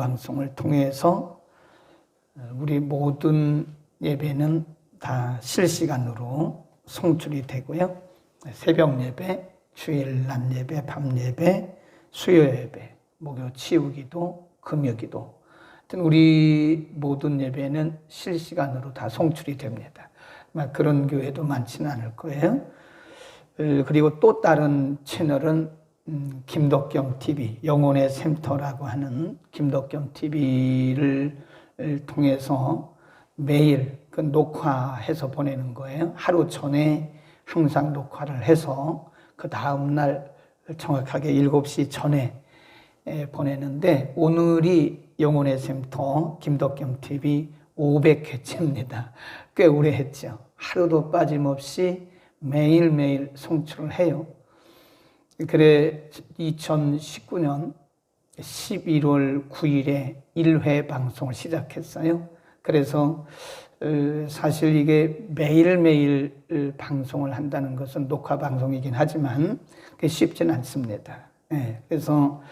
방송을 통해서 우리 모든 예배는 다 실시간으로 송출이 되고요. 새벽 예배, 주일 낮 예배, 밤 예배, 수요 예배, 목요 치유기도, 금요기도. 하여튼 우리 모든 예배는 실시간으로 다 송출이 됩니다. 그런 교회도 많지는 않을 거예요. 어, 그리고 또 다른 채널은 음, 김덕경 TV, 영혼의 샘터라고 하는 김덕경 TV를 통해서 매일 그 녹화해서 보내는 거예요. 하루 전에 항상 녹화를 해서 그 다음 날 정확하게 7시 전에 보내는데 오늘이 영혼의 샘터 김덕경 TV 500회째입니다. 꽤 오래 했죠. 하루도 빠짐없이 매일매일 송출을 해요. 그래 2019년 11월 9일에 1회 방송을 시작했어요. 그래서 어, 사실 이게 매일매일 방송을 한다는 것은 녹화 방송이긴 하지만 쉽지는 않습니다. 네, 그래서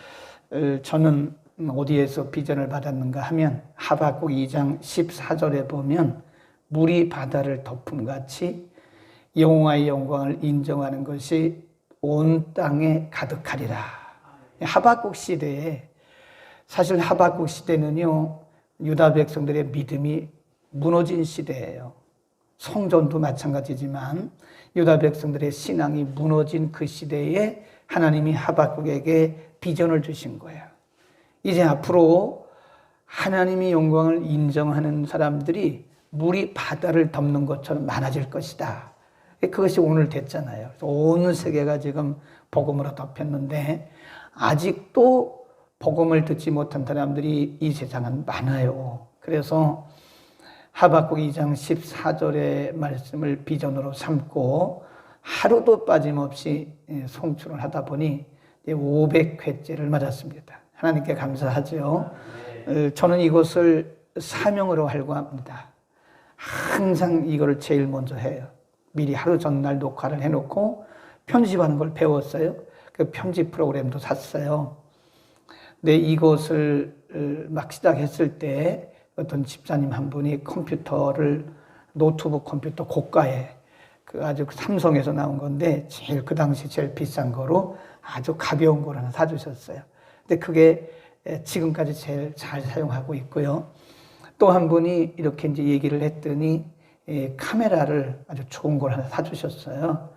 어, 저는 어디에서 비전을 받았는가 하면 하박국 2장 14절에 보면 물이 바다를 덮음 같이 영화의 영광을 인정하는 것이 온 땅에 가득하리라. 하박국 시대에 사실 하박국 시대는요 유다 백성들의 믿음이 무너진 시대예요. 성전도 마찬가지지만 유다 백성들의 신앙이 무너진 그 시대에 하나님이 하박국에게 비전을 주신 거예요. 이제 앞으로 하나님이 영광을 인정하는 사람들이 물이 바다를 덮는 것처럼 많아질 것이다. 그것이 오늘 됐잖아요. 온 세계가 지금 복음으로 덮였는데 아직도 복음을 듣지 못한 사람들이 이 세상은 많아요. 그래서 하박국 2장 14절의 말씀을 비전으로 삼고 하루도 빠짐없이 예, 송출을 하다 보니 500회째를 맞았습니다. 하나님께 감사하죠. 어, 저는 이것을 사명으로 알고 합니다. 항상 이거를 제일 먼저 해요. 미리 하루 전날 녹화를 해놓고 편집하는 걸 배웠어요. 그 편집 프로그램도 샀어요. 근데 이것을 어, 막 시작했을 때 어떤 집사님 한 분이 컴퓨터를 노트북 컴퓨터 고가에 그 아주 삼성에서 나온 건데 제일 그 당시 제일 비싼 거로 아주 가벼운 걸 하나 사주셨어요. 근데 그게 지금까지 제일 잘 사용하고 있고요. 또 한 분이 이렇게 이제 얘기를 했더니 카메라를 아주 좋은 걸 하나 사주셨어요.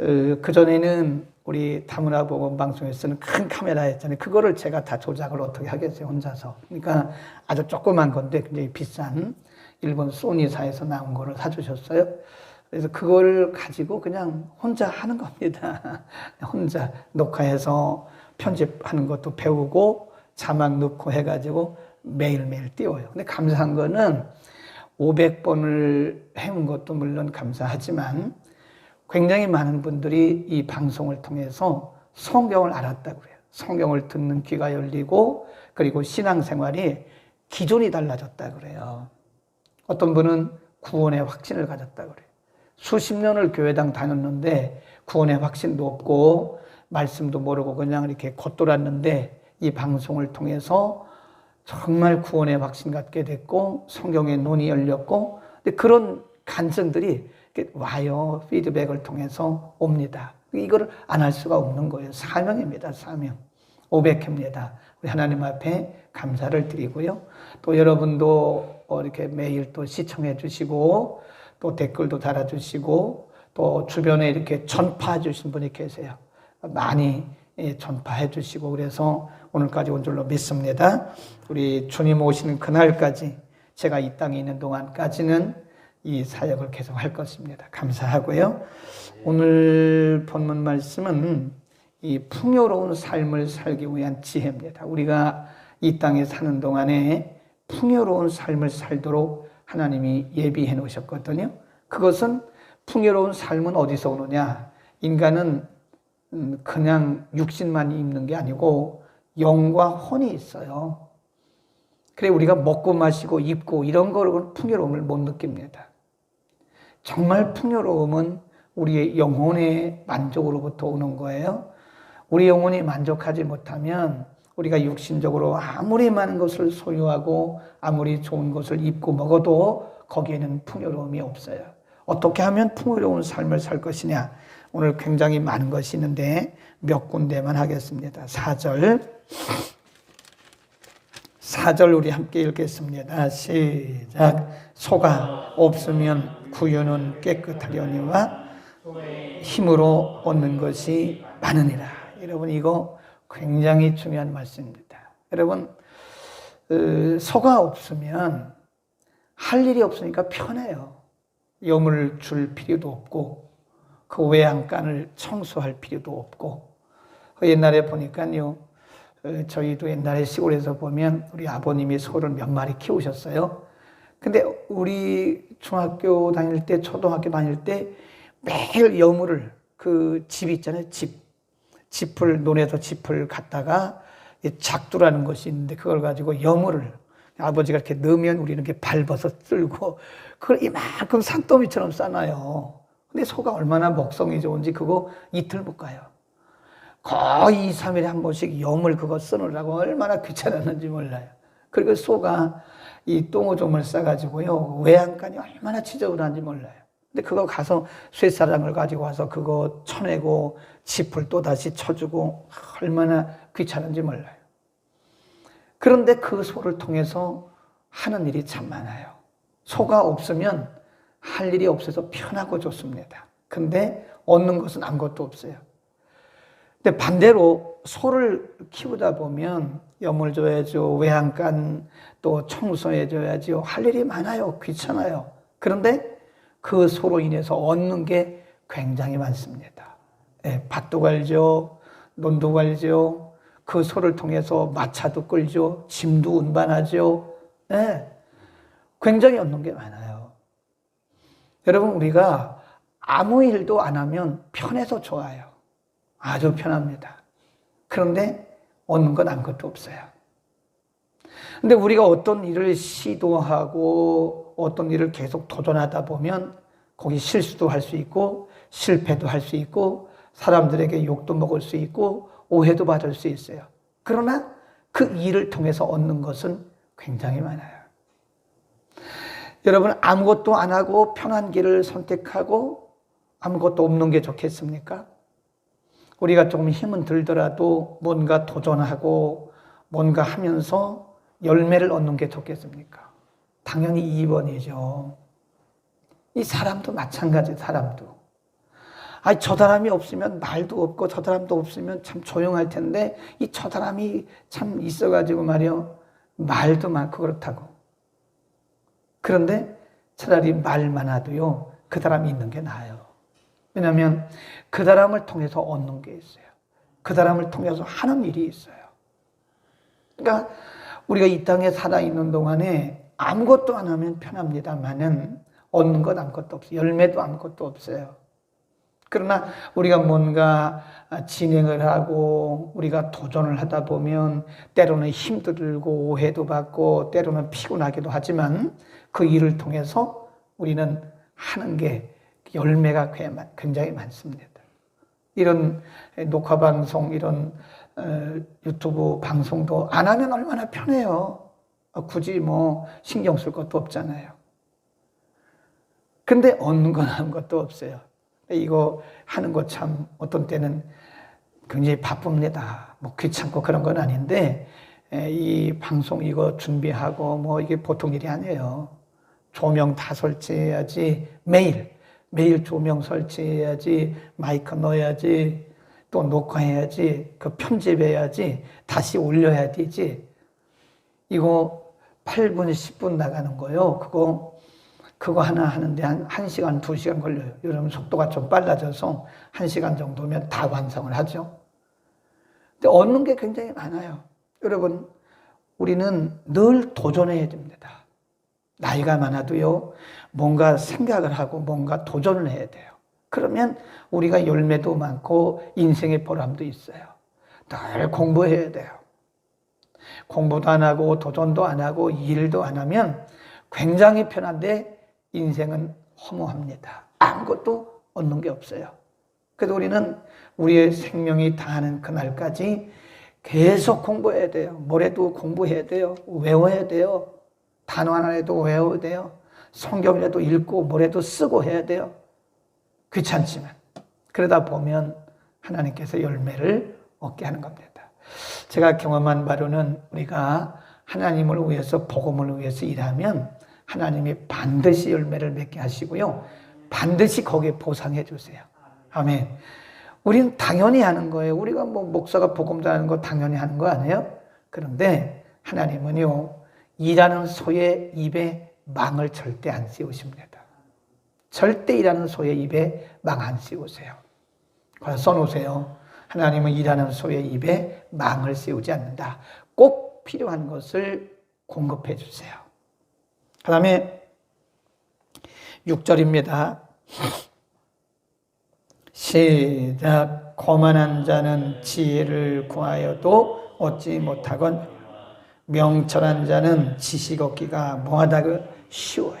어, 그 전에는 우리 다문화 보건 방송에 쓰는 큰 카메라였잖아요. 그거를 제가 다 조작을 어떻게 하겠어요, 혼자서. 그러니까 아주 조그만 건데 굉장히 비싼 일본 소니사에서 나온 거를 사주셨어요. 그래서 그걸 가지고 그냥 혼자 하는 겁니다. 혼자 녹화해서 편집하는 것도 배우고 자막 넣고 해가지고 매일매일 띄워요. 근데 감사한 거는 500번을 해온 것도 물론 감사하지만 굉장히 많은 분들이 이 방송을 통해서 성경을 알았다고 그래요. 성경을 듣는 귀가 열리고 그리고 신앙생활이 기존이 달라졌다 그래요. 어떤 분은 구원의 확신을 가졌다 그래요. 수십 년을 교회당 다녔는데 구원의 확신도 없고 말씀도 모르고 그냥 이렇게 겉돌았는데 이 방송을 통해서 정말 구원의 확신 갖게 됐고 성경의 눈이 열렸고 그런 간증들이 와요. 피드백을 통해서 옵니다. 이걸 안 할 수가 없는 거예요. 사명입니다. 사명. 500회입니다. 우리 하나님 앞에 감사를 드리고요. 또 여러분도 이렇게 매일 또 시청해 주시고 또 댓글도 달아 주시고 또 주변에 이렇게 전파해 주신 분이 계세요. 많이 예, 전파해 주시고 그래서 오늘까지 온 줄로 믿습니다. 우리 주님 오시는 그날까지 제가 이 땅에 있는 동안까지는 이 사역을 계속 할 것입니다. 감사하고요. 오늘 본문 말씀은 이 풍요로운 삶을 살기 위한 지혜입니다. 우리가 이 땅에 사는 동안에 풍요로운 삶을 살도록 하나님이 예비해 놓으셨거든요. 그것은 풍요로운 삶은 어디서 오느냐? 인간은 음, 그냥 육신만 있는 게 아니고 영과 혼이 있어요. 그래 우리가 먹고 마시고 입고 이런 거로 풍요로움을 못 느낍니다. 정말 풍요로움은 우리의 영혼의 만족으로부터 오는 거예요. 우리 영혼이 만족하지 못하면 우리가 육신적으로 아무리 많은 것을 소유하고 아무리 좋은 것을 입고 먹어도 거기에는 풍요로움이 없어요. 어떻게 하면 풍요로운 삶을 살 것이냐? 오늘 굉장히 많은 것이 있는데 몇 군데만 하겠습니다. 4절. 4절 우리 함께 읽겠습니다. 시작. 소가 없으면 구유는 깨끗하려니와 힘으로 얻는 것이 많으니라. 여러분 이거 굉장히 중요한 말씀입니다. 여러분 어, 소가 없으면 할 일이 없으니까 편해요. 염을 줄 필요도 없고 그 외양간을 청소할 필요도 없고 그 옛날에 보니까요 어, 저희도 옛날에 시골에서 보면 우리 아버님이 소를 몇 마리 키우셨어요. 근데 우리 중학교 다닐 때 초등학교 다닐 때 매일 여물을 그 집 있잖아요 집 짚을 논에서 짚을 갖다가 작두라는 것이 있는데 그걸 가지고 여물을 아버지가 이렇게 넣으면 우리는 이렇게 밟아서 쓸고 그걸 이만큼 산더미처럼 싸놔요. 근데 소가 얼마나 먹성이 좋은지 그거 이틀 못 가요. 거의 2, 3일에 한 번씩 염을 그거 쓰느라고 얼마나 귀찮았는지 몰라요. 그리고 소가 이 똥오줌을 싸가지고요. 외양간이 얼마나 지저분한지 몰라요. 근데 그거 가서 쇠사랑을 가지고 와서 그거 쳐내고 짚을 또 다시 쳐주고 얼마나 귀찮은지 몰라요. 그런데 그 소를 통해서 하는 일이 참 많아요. 소가 없으면 할 일이 없어서 편하고 좋습니다. 근데 얻는 것은 아무것도 없어요. 근데 반대로 소를 키우다 보면 염을 줘야죠. 외양간 또 청소해 줘야죠. 할 일이 많아요. 귀찮아요. 그런데 그 소로 인해서 얻는 게 굉장히 많습니다. 예, 밭도 갈죠. 논도 갈죠. 그 소를 통해서 마차도 끌죠. 짐도 운반하죠. 예, 굉장히 얻는 게 많아요. 여러분, 우리가 아무 일도 안 하면 편해서 좋아요. 아주 편합니다. 그런데 얻는 건 아무것도 없어요. 근데 우리가 어떤 일을 시도하고 어떤 일을 계속 도전하다 보면 거기 실수도 할 수 있고 실패도 할 수 있고 사람들에게 욕도 먹을 수 있고 오해도 받을 수 있어요. 그러나 그 일을 통해서 얻는 것은 굉장히 많아요. 여러분 아무것도 안 하고 편한 길을 선택하고 아무것도 없는 게 좋겠습니까? 우리가 조금 힘은 들더라도 뭔가 도전하고 뭔가 하면서 열매를 얻는 게 좋겠습니까? 당연히 2번이죠. 이 사람도 마찬가지, 사람도. 아니, 저 사람이 없으면 말도 없고 저 사람도 없으면 참 조용할 텐데 이 저 사람이 참 있어가지고 말이요. 말도 많고 그렇다고. 그런데 차라리 말 많아도요. 그 사람이 있는 게 나아요. 왜냐하면 그 사람을 통해서 얻는 게 있어요. 그 사람을 통해서 하는 일이 있어요. 그러니까 우리가 이 땅에 살아있는 동안에 아무것도 안 하면 편합니다만은 얻는 것 아무것도 없어요. 열매도 아무것도 없어요. 그러나 우리가 뭔가 진행을 하고 우리가 도전을 하다 보면 때로는 힘들고 오해도 받고 때로는 피곤하기도 하지만 그 일을 통해서 우리는 하는 게 열매가 굉장히 많습니다. 이런 녹화 방송, 이런 어, 유튜브 방송도 안 하면 얼마나 편해요. 굳이 뭐 신경 쓸 것도 없잖아요. 근데 얻는 건 아무것도 없어요. 이거 하는 거참 어떤 때는 굉장히 바쁩니다. 뭐 귀찮고 그런 건 아닌데 이 방송 이거 준비하고 뭐 이게 보통 일이 아니에요. 조명 다 설치해야지 매일 매일 조명 설치해야지 마이크 넣어야지 또 녹화해야지 그 편집해야지 다시 올려야 되지 이거 8분 10분 나가는 거요. 그거 그거 하나 하는데 한 1시간, 2시간 걸려요. 여러분 속도가 좀 빨라져서 1시간 정도면 다 완성을 하죠. 근데 얻는 게 굉장히 많아요. 여러분, 우리는 늘 도전해야 됩니다. 나이가 많아도요, 뭔가 생각을 하고 뭔가 도전을 해야 돼요. 그러면 우리가 열매도 많고 인생의 보람도 있어요. 늘 공부해야 돼요. 공부도 안 하고 도전도 안 하고 일도 안 하면 굉장히 편한데 인생은 허무합니다. 아무것도 얻는 게 없어요. 그래서 우리는 우리의 생명이 다하는 그날까지 계속 공부해야 돼요. 뭐래도 공부해야 돼요. 외워야 돼요. 단어 하나라도 외워야 돼요. 성경이라도 읽고 뭐래도 쓰고 해야 돼요. 귀찮지만. 그러다 보면 하나님께서 열매를 얻게 하는 겁니다. 제가 경험한 바로는 우리가 하나님을 위해서 복음을 위해서 일하면 하나님이 반드시 열매를 맺게 하시고요. 반드시 거기에 보상해 주세요. 아멘. 우리는 당연히 하는 거예요. 우리가 뭐 목사가 복음 전하는 거 당연히 하는 거 아니에요? 그런데 하나님은요. 일하는 소의 입에 망을 절대 안 씌우십니다. 절대 일하는 소의 입에 망 안 씌우세요. 그래서 써놓으세요. 하나님은 일하는 소의 입에 망을 씌우지 않는다. 꼭 필요한 것을 공급해 주세요. 그 다음에 6절입니다. 시작. 거만한 자는 지혜를 구하여도 얻지 못하건 명철한 자는 지식 얻기가 뭐하다고 쉬워요.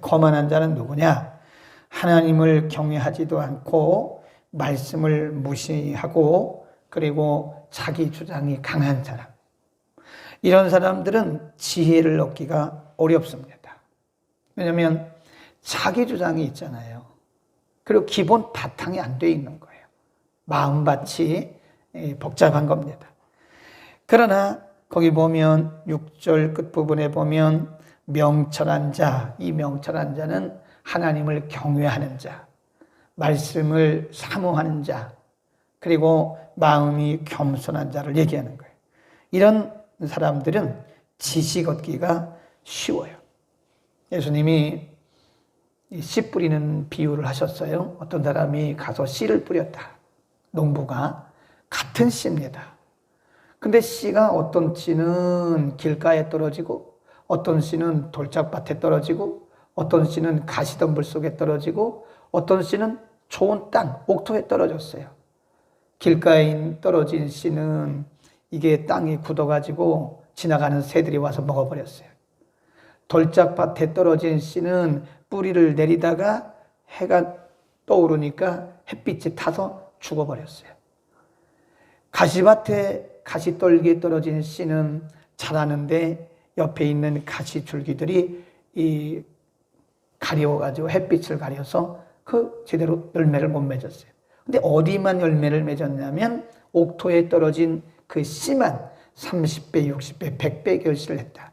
거만한 자는 누구냐? 하나님을 경외하지도 않고 말씀을 무시하고 그리고 자기 주장이 강한 사람. 이런 사람들은 지혜를 얻기가 어렵습니다. 왜냐하면 자기 주장이 있잖아요. 그리고 기본 바탕이 안 돼 있는 거예요. 마음밭이 복잡한 겁니다. 그러나 거기 보면 6절 끝부분에 보면 명철한 자, 이 명철한 자는 하나님을 경외하는 자, 말씀을 사모하는 자, 그리고 마음이 겸손한 자를 얘기하는 거예요. 이런 사람들은 지식 얻기가 쉬워요. 예수님이 씨 뿌리는 비유를 하셨어요. 어떤 사람이 가서 씨를 뿌렸다. 농부가 같은 씨입니다. 근데 씨가 어떤 씨는 길가에 떨어지고 어떤 씨는 돌짝밭에 떨어지고 어떤 씨는 가시덤불 속에 떨어지고 어떤 씨는 좋은 땅, 옥토에 떨어졌어요. 길가에 떨어진 씨는 이게 땅이 굳어가지고 지나가는 새들이 와서 먹어버렸어요. 돌짝밭에 떨어진 씨는 뿌리를 내리다가 해가 떠오르니까 햇빛이 타서 죽어버렸어요. 가시밭에 가시떨기에 떨어진 씨는 자라는데 옆에 있는 가시줄기들이 이 가려워가지고 햇빛을 가려서 그 제대로 열매를 못 맺었어요. 근데 어디만 열매를 맺었냐면 옥토에 떨어진 그 씨만 30배, 60배, 100배 결실을 했다.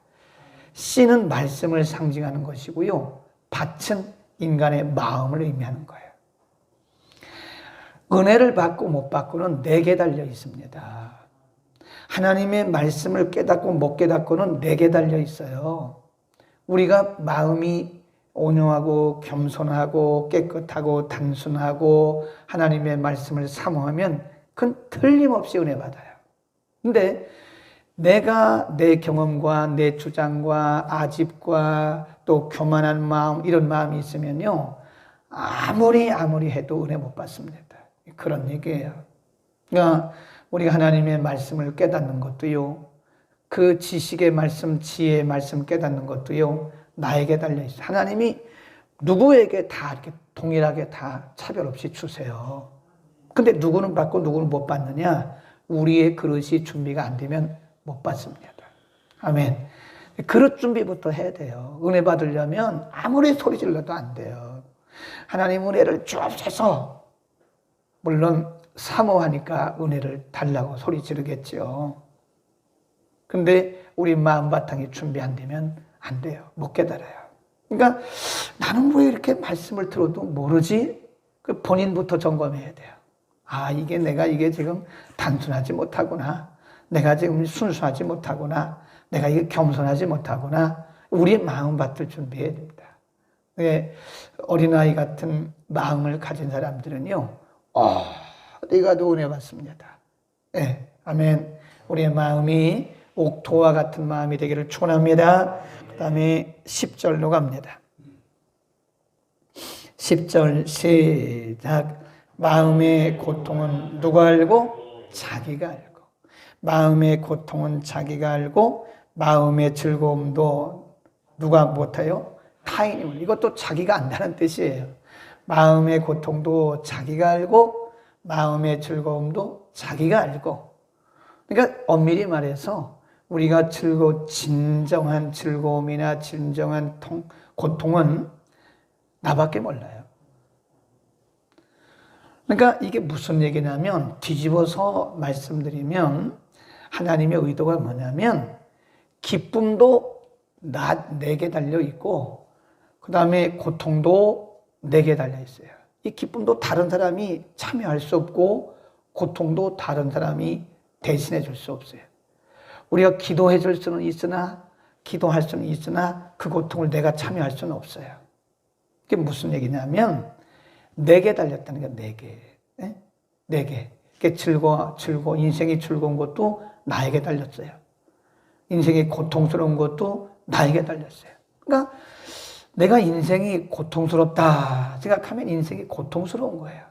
씨는 말씀을 상징하는 것이고요. 밭은 인간의 마음을 의미하는 거예요. 은혜를 받고 못 받고는 내게 달려 있습니다. 하나님의 말씀을 깨닫고 못 깨닫고는 내게 달려 있어요. 우리가 마음이 온유하고 겸손하고 깨끗하고 단순하고 하나님의 말씀을 사모하면 그건 틀림없이 은혜 받아요. 근데 내가 내 경험과 내 주장과 아집과 또 교만한 마음 이런 마음이 있으면요 아무리 아무리 해도 은혜 못 받습니다. 그런 얘기예요. 그러니까 우리가 하나님의 말씀을 깨닫는 것도요. 그 지식의 말씀, 지혜의 말씀 깨닫는 것도요. 나에게 달려 있어요. 하나님이 누구에게 다 이렇게 동일하게 다 차별 없이 주세요. 근데 누구는 받고 누구는 못 받느냐? 우리의 그릇이 준비가 안 되면 못 받습니다. 아멘. 그릇 준비부터 해야 돼요. 은혜 받으려면 아무리 소리 질러도 안 돼요. 하나님 은혜를 주옵소서. 물론 사모하니까 은혜를 달라고 소리 지르겠죠. 근데 우리 마음 바탕이 준비 안 되면 안 돼요. 못 깨달아요. 그러니까 나는 왜 이렇게 말씀을 들어도 모르지? 그 본인부터 점검해야 돼요. 아, 이게 내가 이게 지금 단순하지 못하구나. 내가 지금 순수하지 못하구나. 내가 이게 겸손하지 못하구나. 우리의 마음밭을 준비해야 됩니다. 어린아이 같은 마음을 가진 사람들은요, 어, 가도 은혜 받습니다. 예, 아멘. 우리의 마음이 옥토와 같은 마음이 되기를 축원합니다. 그 다음에 10절로 갑니다. 10절 시작. 마음의 고통은 누가 알고? 자기가 알고. 마음의 고통은 자기가 알고, 마음의 즐거움도 누가 못해요? 타인이. 이것도 자기가 안다는 뜻이에요. 마음의 고통도 자기가 알고, 마음의 즐거움도 자기가 알고, 그러니까 엄밀히 말해서 우리가 즐거 진정한 즐거움이나 진정한 통, 고통은 나밖에 몰라요. 그러니까 이게 무슨 얘기냐면 뒤집어서 말씀드리면 하나님의 의도가 뭐냐면 기쁨도 나 내게 달려 있고 그 다음에 고통도 내게 달려 있어요. 이 기쁨도 다른 사람이 참여할 수 없고 고통도 다른 사람이 대신해 줄 수 없어요. 우리가 기도해 줄 수는 있으나 기도할 수는 있으나 그 고통을 내가 참여할 수는 없어요. 그게 무슨 얘기냐면 내게 달렸다는 게 내게. 네? 내게. 그게 즐거워, 즐거워, 인생이 즐거운 것도 나에게 달렸어요. 인생이 고통스러운 것도 나에게 달렸어요. 그러니까 내가 인생이 고통스럽다 생각하면 인생이 고통스러운 거예요.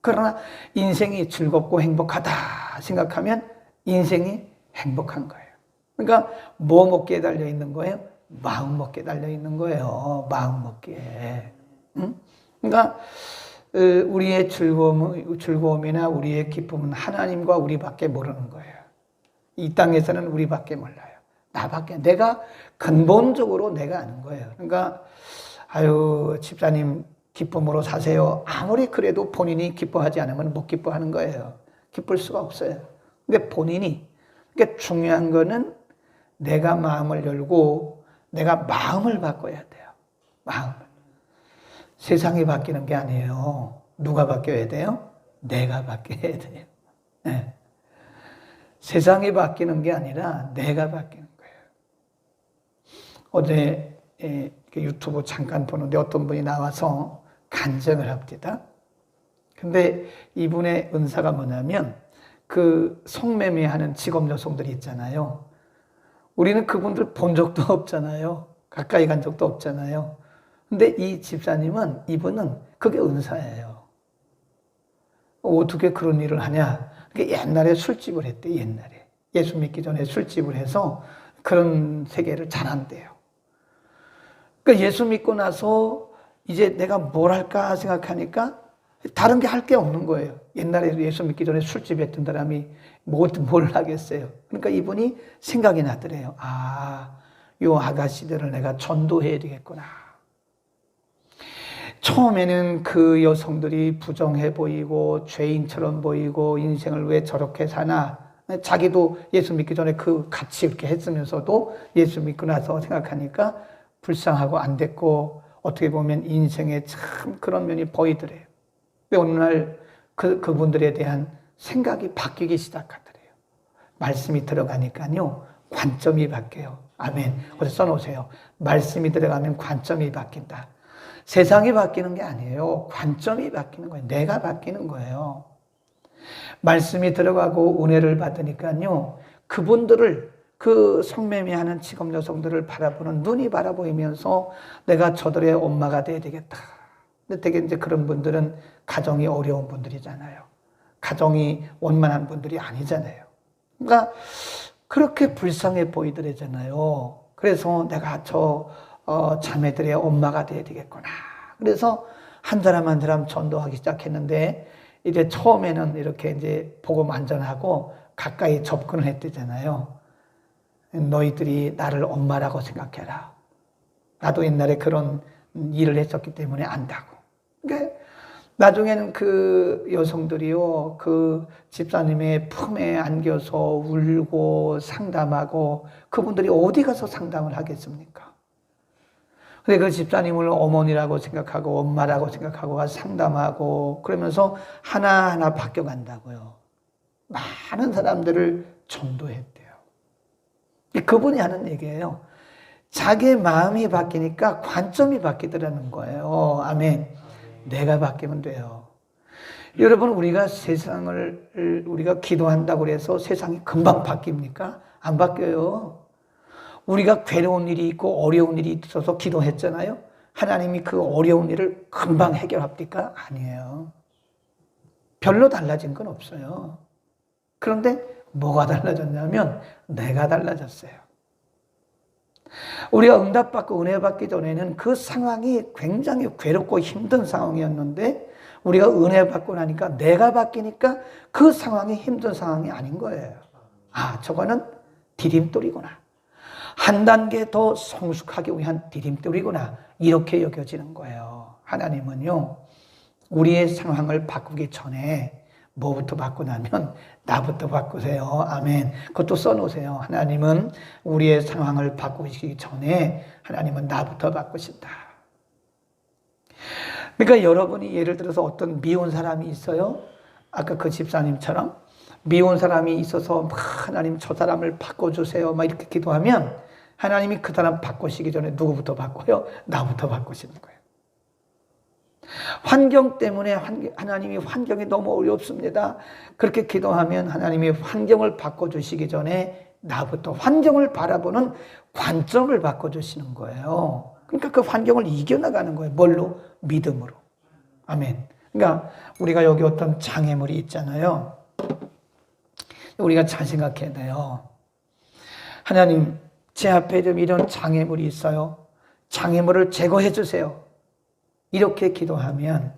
그러나 인생이 즐겁고 행복하다 생각하면 인생이 행복한 거예요. 그러니까 뭐 먹기에 달려 있는 거예요? 마음 먹기에 달려 있는 거예요. 마음 먹기에. 응? 그러니까 어, 우리의 즐거움, 즐거움이나 우리의 기쁨은 하나님과 우리밖에 모르는 거예요. 이 땅에서는 우리밖에 몰라요. 나밖에 내가 근본적으로 내가 아는 거예요. 그러니까 아유 집사님 기쁨으로 사세요. 아무리 그래도 본인이 기뻐하지 않으면 못 기뻐하는 거예요. 기쁠 수가 없어요. 근데 본인이 그러니까 중요한 거는 내가 마음을 열고 내가 마음을 바꿔야 돼요. 마음을. 세상이 바뀌는 게 아니에요. 누가 바뀌어야 돼요? 내가 바뀌어야 돼요. 네. 세상이 바뀌는 게 아니라 내가 바뀌는 거예요. 어제 유튜브 잠깐 보는데 어떤 분이 나와서 간증을 합니다. 근데 이분의 은사가 뭐냐면 그 성매매하는 직업 여성들이 있잖아요. 우리는 그분들 본 적도 없잖아요. 가까이 간 적도 없잖아요. 근데 이 집사님은 이분은 그게 은사예요. 어떻게 그런 일을 하냐? 옛날에 술집을 했대, 옛날에. 예수 믿기 전에 술집을 해서 그런 세계를 잘한대요. 그러니까 예수 믿고 나서 이제 내가 뭘 할까 생각하니까 다른 게 할 게 없는 거예요. 옛날에 예수 믿기 전에 술집 했던 사람이 뭘, 뭘 하겠어요. 그러니까 이분이 생각이 나더래요. 아, 요 아가씨들을 내가 전도해야 되겠구나. 처음에는 그 여성들이 부정해 보이고 죄인처럼 보이고 인생을 왜 저렇게 사나 자기도 예수 믿기 전에 그 같이 이렇게 했으면서도 예수 믿고 나서 생각하니까 불쌍하고 안 됐고 어떻게 보면 인생에 참 그런 면이 보이더래요. 근데 어느 날 그, 그분들에 대한 생각이 바뀌기 시작하더래요. 말씀이 들어가니까요. 관점이 바뀌어요. 아멘. 어디 써놓으세요. 말씀이 들어가면 관점이 바뀐다. 세상이 바뀌는 게 아니에요. 관점이 바뀌는 거예요. 내가 바뀌는 거예요. 말씀이 들어가고 은혜를 받으니까요. 그분들을 그 성매매하는 직업 여성들을 바라보는 눈이 바라보이면서 내가 저들의 엄마가 돼야 되겠다. 근데 되게 이제 그런 분들은 가정이 어려운 분들이잖아요. 가정이 원만한 분들이 아니잖아요. 그러니까 그렇게 불쌍해 보이더래잖아요. 그래서 내가 저 어, 자매들의 엄마가 돼야 되겠구나. 그래서 한 사람 한 사람 전도하기 시작했는데 이제 처음에는 이렇게 이제 복음 안전하고 가까이 접근을 했대잖아요. 너희들이 나를 엄마라고 생각해라. 나도 옛날에 그런 일을 했었기 때문에 안다고. 그러니까 나중에는 그 여성들이요, 그 집사님의 품에 안겨서 울고 상담하고 그분들이 어디 가서 상담을 하겠습니까? 근데 그 집사님을 어머니라고 생각하고 엄마라고 생각하고 상담하고 그러면서 하나하나 바뀌어 간다고요. 많은 사람들을 전도했대요. 그분이 하는 얘기예요. 자기 마음이 바뀌니까 관점이 바뀌더라는 거예요. 아멘. 내가 바뀌면 돼요. 여러분, 우리가 세상을, 우리가 기도한다고 해서 세상이 금방 바뀝니까? 안 바뀌어요. 우리가 괴로운 일이 있고 어려운 일이 있어서 기도했잖아요. 하나님이 그 어려운 일을 금방 해결합니까? 아니에요. 별로 달라진 건 없어요. 그런데 뭐가 달라졌냐면 내가 달라졌어요. 우리가 응답받고 은혜 받기 전에는 그 상황이 굉장히 괴롭고 힘든 상황이었는데 우리가 은혜 받고 나니까 내가 바뀌니까 그 상황이 힘든 상황이 아닌 거예요. 아, 저거는 디딤돌이구나. 한 단계 더 성숙하기 위한 디딤돌이구나. 이렇게 여겨지는 거예요. 하나님은요, 우리의 상황을 바꾸기 전에 뭐부터 바꾸냐면 나부터 바꾸세요. 아멘. 그것도 써놓으세요. 하나님은 우리의 상황을 바꾸시기 전에 하나님은 나부터 바꾸신다. 그러니까 여러분이 예를 들어서 어떤 미운 사람이 있어요. 아까 그 집사님처럼 미운 사람이 있어서 막 하나님 저 사람을 바꿔주세요. 막 이렇게 기도하면 하나님이 그 사람 바꾸시기 전에 누구부터 바꿔요? 나부터 바꾸시는 거예요. 환경 때문에 하나님이 환경이 너무 어렵습니다. 그렇게 기도하면 하나님이 환경을 바꿔주시기 전에 나부터 환경을 바라보는 관점을 바꿔주시는 거예요. 그러니까 그 환경을 이겨나가는 거예요. 뭘로? 믿음으로. 아멘. 그러니까 우리가 여기 어떤 장애물이 있잖아요. 우리가 잘 생각해야 돼요. 하나님, 제 앞에 좀 이런 장애물이 있어요. 장애물을 제거해 주세요. 이렇게 기도하면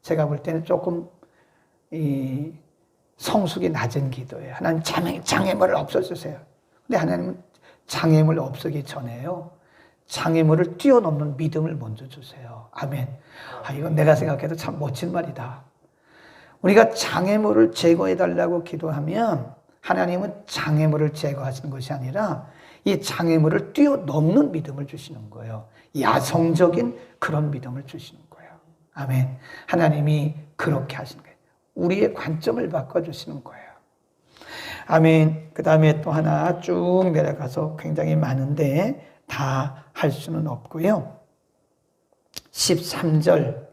제가 볼 때는 조금 이 성숙이 낮은 기도예요. 하나님 장애, 장애물을 없애주세요. 근데 하나님은 장애물 없애기 전에요. 장애물을 뛰어넘는 믿음을 먼저 주세요. 아멘. 아, 이건 내가 생각해도 참 멋진 말이다. 우리가 장애물을 제거해 달라고 기도하면 하나님은 장애물을 제거하시는 것이 아니라 이 장애물을 뛰어넘는 믿음을 주시는 거예요. 야성적인 그런 믿음을 주시는 거예요. 아멘. 하나님이 그렇게 하시는 거예요. 우리의 관점을 바꿔주시는 거예요. 아멘. 그 다음에 또 하나 쭉 내려가서 굉장히 많은데 다 할 수는 없고요. 13절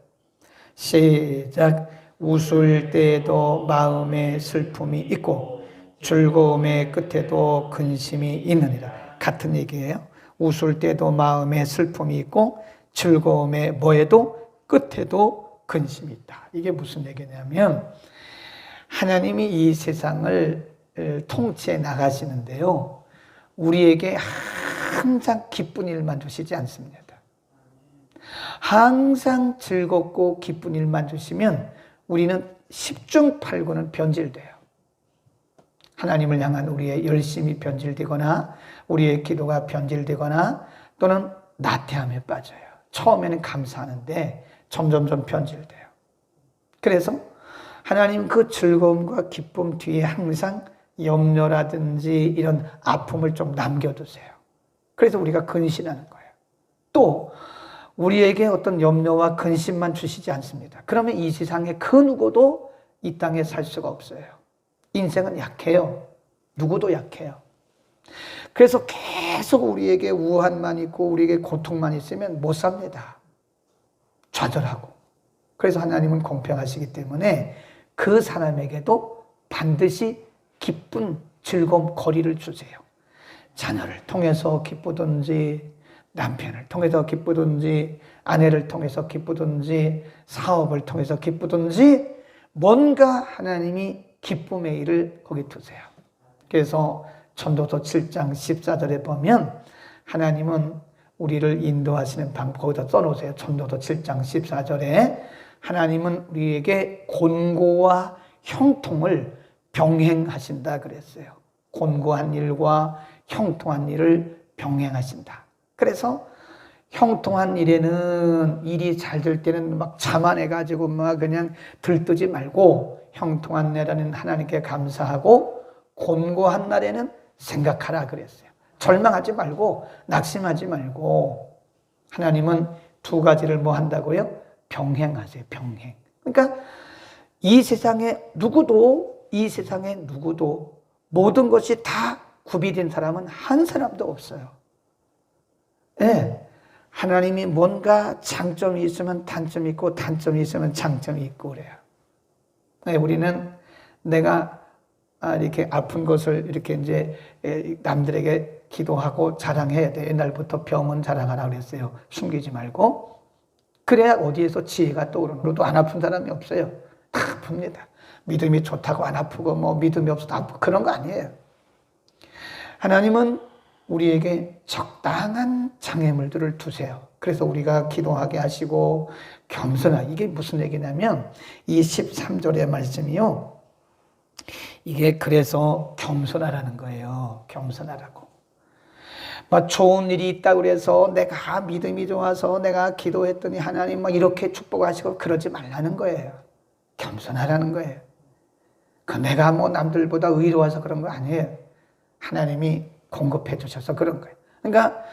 시작 웃을 때도 마음에 슬픔이 있고 즐거움의 끝에도 근심이 있느니라 같은 얘기예요. 웃을 때도 마음에 슬픔이 있고 즐거움의 뭐에도 끝에도 근심이 있다. 이게 무슨 얘기냐면 하나님이 이 세상을 통치해 나가시는데요. 우리에게 항상 기쁜 일만 주시지 않습니다. 항상 즐겁고 기쁜 일만 주시면 우리는 10중 8구는 변질돼요. 하나님을 향한 우리의 열심이 변질되거나 우리의 기도가 변질되거나 또는 나태함에 빠져요. 처음에는 감사하는데 점점점 변질돼요. 그래서 하나님 그 즐거움과 기쁨 뒤에 항상 염려라든지 이런 아픔을 좀 남겨두세요. 그래서 우리가 근신하는 거예요. 또 우리에게 어떤 염려와 근심만 주시지 않습니다. 그러면 이 세상에 그 누구도 이 땅에 살 수가 없어요. 인생은 약해요. 누구도 약해요. 그래서 계속 우리에게 우한만 있고 우리에게 고통만 있으면 못 삽니다. 좌절하고. 그래서 하나님은 공평하시기 때문에 그 사람에게도 반드시 기쁜 즐거움 거리를 주세요. 자녀를 통해서 기쁘든지 남편을 통해서 기쁘든지 아내를 통해서 기쁘든지 사업을 통해서 기쁘든지 뭔가 하나님이 기쁨의 일을 거기 두세요. 그래서 전도서 7장 14절에 보면 하나님은 우리를 인도하시는 방법 거기다 써놓으세요. 전도서 7장 14절에 하나님은 우리에게 곤고와 형통을 병행하신다 그랬어요. 곤고한 일과 형통한 일을 병행하신다. 그래서 형통한 일에는 일이 잘 될 때는 막 자만해가지고 막 그냥 들뜨지 말고 형통한 날에는 하나님께 감사하고 곤고한 날에는 생각하라 그랬어요. 절망하지 말고 낙심하지 말고 하나님은 두 가지를 뭐 한다고요? 병행하세요. 병행. 그러니까 이 세상에 누구도 이 세상에 누구도 모든 것이 다 구비된 사람은 한 사람도 없어요. 예. 네. 하나님이 뭔가 장점이 있으면 단점이 있고 단점이 있으면 장점이 있고 그래요. 네, 우리는 내가 아, 이렇게 아픈 것을 이렇게 이제 남들에게 기도하고 자랑해야 돼. 옛날부터 병은 자랑하라 그랬어요. 숨기지 말고. 그래야 어디에서 지혜가 떠오르는 것도 안 아픈 사람이 없어요. 다 아픕니다. 믿음이 좋다고 안 아프고 뭐 믿음이 없어도 아프고 그런 거 아니에요. 하나님은 우리에게 적당한 장애물들을 두세요. 그래서 우리가 기도하게 하시고 겸손하 이게 무슨 얘기냐면 이 13절의 말씀이요. 이게 그래서 겸손하라는 거예요. 겸손하라고. 뭐 좋은 일이 있다 그래서 내가 믿음이 좋아서 내가 기도했더니 하나님 막 이렇게 축복하시고 그러지 말라는 거예요. 겸손하라는 거예요. 그 내가 뭐 남들보다 의로워서 그런 거 아니에요. 하나님이 공급해 주셔서 그런 거예요. 그러니까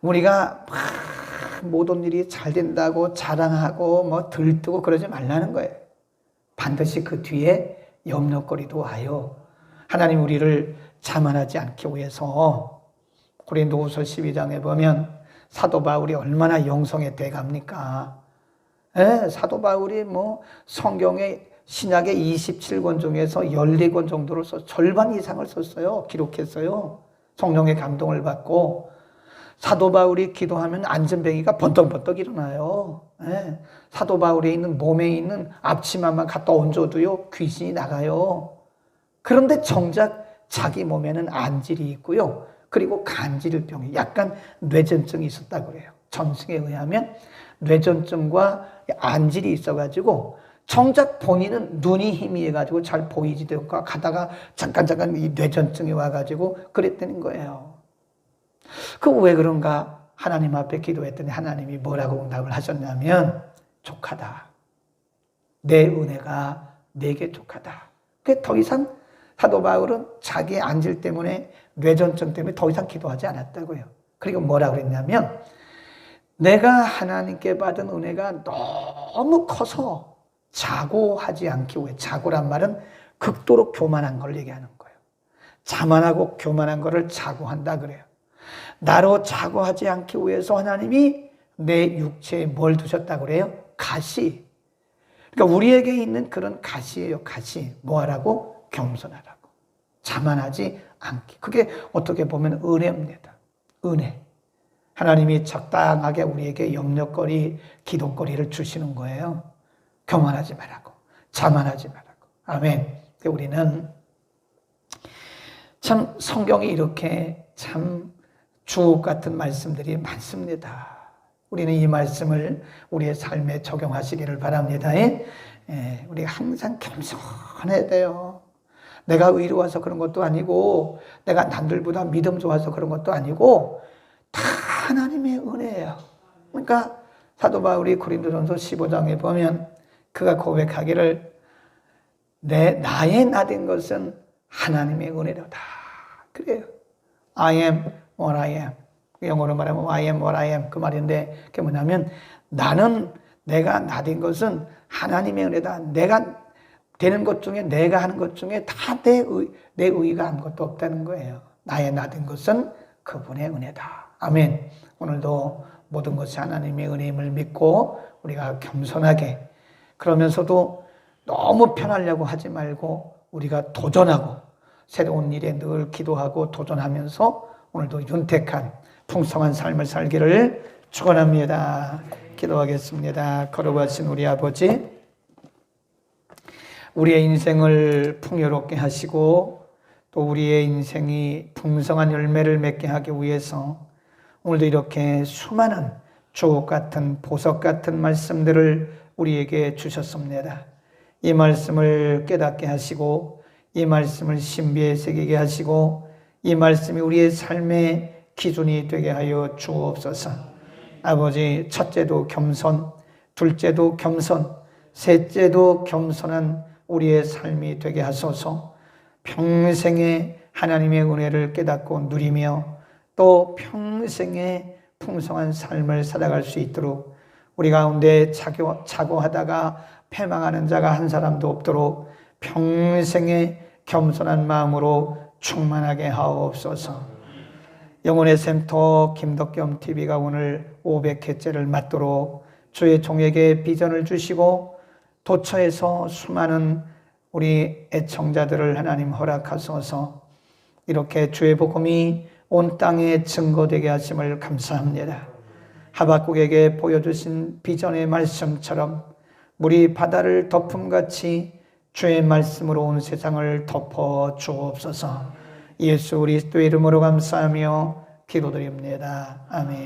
우리가 막 모든 일이 잘 된다고 자랑하고 뭐 들뜨고 그러지 말라는 거예요. 반드시 그 뒤에 염려거리도 와요. 하나님 우리를 자만하지 않기 위해서 고린도후서 12장에 보면 사도 바울이 얼마나 영성에 대갑니까? 예, 사도 바울이 뭐 성경의 신약의 27권 중에서 14권 정도를 써 절반 이상을 썼어요. 기록했어요. 성령의 감동을 받고 사도 바울이 기도하면 안전뱅이가 번떡번떡 일어나요. 예, 사도 바울에 있는 몸에 있는 앞치마만 갖다 얹어도요 귀신이 나가요. 그런데 정작 자기 몸에는 안질이 있고요. 그리고 간질병이 약간 뇌전증이 있었다 그래요. 전승에 의하면 뇌전증과 안질이 있어가지고 정작 본인은 눈이 희미해가지고 잘 보이지도 않고 가다가 잠깐 잠깐 이 뇌전증이 와가지고 그랬다는 거예요. 그 왜 그런가 하나님 앞에 기도했더니 하나님이 뭐라고 응답을 하셨냐면 족하다. 내 은혜가 내게 족하다. 그더 이상 사도 바울은 자기의 안질 때문에 뇌전증 때문에 더 이상 기도하지 않았다고요. 그리고 뭐라 그랬냐면 내가 하나님께 받은 은혜가 너무 커서 자고하지 않기 위해 자고란 말은 극도로 교만한 걸 얘기하는 거예요. 자만하고 교만한 것을 자고한다 그래요. 나로 자고하지 않기 위해서 하나님이 내 육체에 뭘 두셨다 그래요? 가시. 그러니까 우리에게 있는 그런 가시예요. 가시. 뭐 하라고? 겸손하라고. 자만하지 않기. 그게 어떻게 보면 은혜입니다. 은혜. 하나님이 적당하게 우리에게 영역거리, 기도거리를 주시는 거예요. 교만하지 말라고. 자만하지 말라고. 아멘. 우리는 참 성경이 이렇게 참 주옥 같은 말씀들이 많습니다. 우리는 이 말씀을 우리의 삶에 적용하시기를 바랍니다. 예? 예, 우리가 항상 겸손해야 돼요. 내가 의로워서 그런 것도 아니고, 내가 남들보다 믿음 좋아서 그런 것도 아니고, 다 하나님의 은혜예요. 그러니까 사도 바울이 고린도전서 15장에 보면 그가 고백하기를 내 나의 나된 것은 하나님의 은혜로다. 그래요. I am what I am. 영어로 말하면 I am what I am 그 말인데 그게 뭐냐면 나는 내가 나된 것은 하나님의 은혜다. 내가 되는 것 중에 내가 하는 것 중에 다내 의, 내 의가 아무것도 없다는 거예요. 나의 나된 것은 그분의 은혜다. 아멘. 오늘도 모든 것이 하나님의 은혜임을 믿고 우리가 겸손하게 그러면서도 너무 편하려고 하지 말고 우리가 도전하고 새로운 일에 늘 기도하고 도전하면서 오늘도 윤택한 풍성한 삶을 살기를 축원합니다. 기도하겠습니다. 거룩하신 우리 아버지 우리의 인생을 풍요롭게 하시고 또 우리의 인생이 풍성한 열매를 맺게 하기 위해서 오늘도 이렇게 수많은 주옥 같은 보석 같은 말씀들을 우리에게 주셨습니다. 이 말씀을 깨닫게 하시고 이 말씀을 신비에 새기게 하시고 이 말씀이 우리의 삶의 기준이 되게 하여 주옵소서. 아버지 첫째도 겸손, 둘째도 겸손, 셋째도 겸손한 우리의 삶이 되게 하소서. 평생에 하나님의 은혜를 깨닫고 누리며 또 평생에 풍성한 삶을 살아갈 수 있도록 우리 가운데 차고, 차고하다가 패망하는 자가 한 사람도 없도록 평생에 겸손한 마음으로 충만하게 하옵소서. 영혼의 샘터 김덕겸 TV가 오늘 500회째를 맞도록 주의 종에게 비전을 주시고 도처에서 수많은 우리 애청자들을 하나님 허락하소서 이렇게 주의 복음이 온 땅에 증거되게 하심을 감사합니다. 하박국에게 보여주신 비전의 말씀처럼 물이 바다를 덮음같이 주의 말씀으로 온 세상을 덮어 주옵소서. 예수 그리스도 이름으로 감사하며 기도드립니다. 아멘.